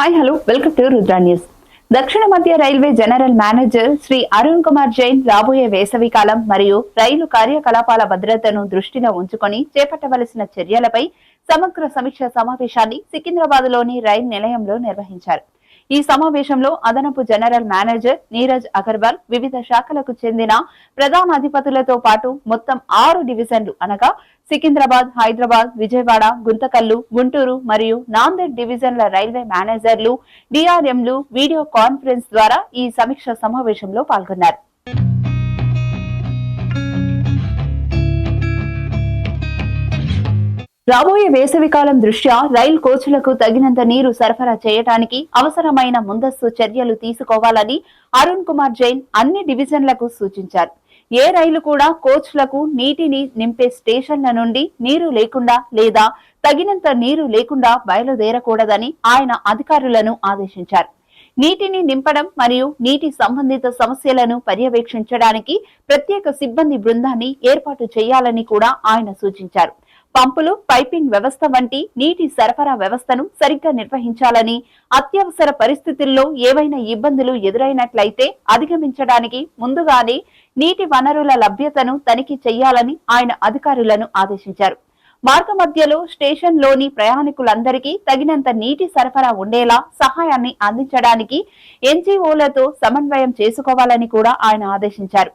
Hi hello. Welcome to Rudra news. దక్షిణ మధ్య railway general manager Shri Arun Kumar Jain రాబోయే వేసవి కాలం మరియు రైలు కార్యకలాపాల భద్రతను దృష్టిలో ఉంచుకొని చేపట్టవలసిన చర్యలపై సమగ్ర సమీక్ష సమావేశాన్ని సికింద్రాబాద్లోని రైల్ నిలయంలో నిర్వహించారు. ఈ సమావేశంలో అదనపు జనరల్ మేనేజర్ నీరజ్ అగర్వాల్ వివిధ శాఖలకు చెందిన ప్రధాన అధిపతులతో పాటు మొత్తం ఆరు డివిజన్లు అనగా సికింద్రాబాద్ హైదరాబాద్ విజయవాడ గుంతకల్లు గుంటూరు మరియు నాందేడ్ డివిజన్ల రైల్వే మేనేజర్లు డిఆర్ఎంలు వీడియో కాన్ఫరెన్స్ ద్వారా ఈ సమీక్ష సమావేశంలో పాల్గొన్నారు. రాబోయే వేసవికాలం దృష్ట్యా రైల్ కోచ్లకు తగినంత నీరు సరఫరా చేయడానికి అవసరమైన ముందస్తు చర్యలు తీసుకోవాలని అరుణ్ కుమార్ జైన్ అన్ని డివిజన్లకు సూచించారు. ఏ రైలు కూడా కోచ్లకు నీటిని నింపే స్టేషన్ల నుండి నీరు లేకుండా లేదా తగినంత నీరు లేకుండా బయలుదేరకూడదని ఆయన అధికారులను ఆదేశించారు. నీటిని నింపడం మరియు నీటి సంబంధిత సమస్యలను పర్యవేక్షించడానికి ప్రత్యేక సిబ్బంది బృందాన్ని ఏర్పాటు చేయాలని కూడా ఆయన సూచించారు. పంపులు పైపింగ్ వ్యవస్థ వంటి నీటి సరఫరా వ్యవస్థను సరిగ్గా నిర్వహించాలని అత్యవసర పరిస్థితుల్లో ఏవైనా ఇబ్బందులు ఎదురైనట్లయితే అధిగమించడానికి ముందుగానే నీటి వనరుల లభ్యతను తనిఖీ చేయాలని ఆయన అధికారులను ఆదేశించారు. మార్గ మధ్యలో స్టేషన్లోని ప్రయాణికులందరికీ తగినంత నీటి సరఫరా ఉండేలా సహాయాన్ని అందించడానికి ఎన్జీఓలతో సమన్వయం చేసుకోవాలని కూడా ఆయన ఆదేశించారు.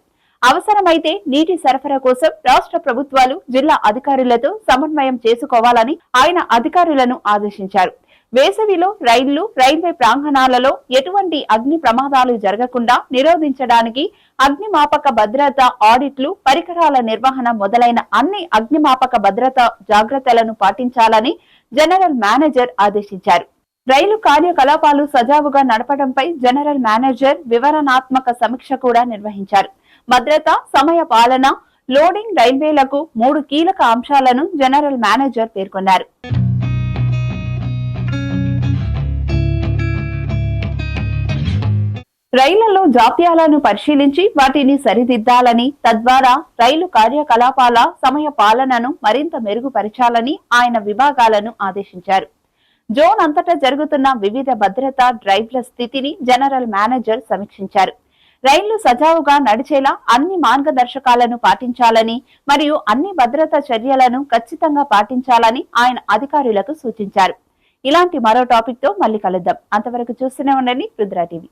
అవసరమైతే నీటి సరఫరా కోసం రాష్ట్ర ప్రభుత్వాలు జిల్లా అధికారులతో సమన్వయం చేసుకోవాలని ఆయన అధికారులను ఆదేశించారు. వేసవిలో రైళ్ళు రైల్వే ప్రాంగణాలలో ఎటువంటి అగ్ని ప్రమాదాలు జరగకుండా నిరోధించడానికి అగ్నిమాపక భద్రత ఆడిట్లు పరికరాల నిర్వహణ మొదలైన అన్ని అగ్నిమాపక భద్రత జాగ్రత్తలను పాటించాలని జనరల్ మేనేజర్ ఆదేశించారు. రైలు కార్యకలాపాలు సజావుగా నడపడంపై జనరల్ మేనేజర్ వివరణాత్మక సమీక్ష కూడా నిర్వహించారు. భద్రత సమయ పాలన లోడింగ్ రైల్వేలకు మూడు కీలక అంశాలను జనరల్ మేనేజర్ పేర్కొన్నారు. రైళ్ళలో జాప్యాలను పరిశీలించి వాటిని సరిదిద్దాలని తద్వారా రైలు కార్యకలాపాల సమయ పాలనను మరింత మెరుగుపరచాలని ఆయన విభాగాలను ఆదేశించారు. జోన్ అంతటా జరుగుతున్న వివిధ భద్రతా డ్రైవ్ల స్థితిని జనరల్ మేనేజర్ సమీక్షించారు. రైళ్ళు సజావుగా నడిచేలా అన్ని మార్గదర్శకాలను పాటించాలని మరియు అన్ని భద్రతా చర్యలను ఖచ్చితంగా పాటించాలని ఆయన అధికారులకు సూచించారు. ఇలాంటి మరో టాపిక్తో మళ్ళీ కలుద్దాం. అంతవరకు చూస్తూనే ఉండండి. రుద్రా టీవీ.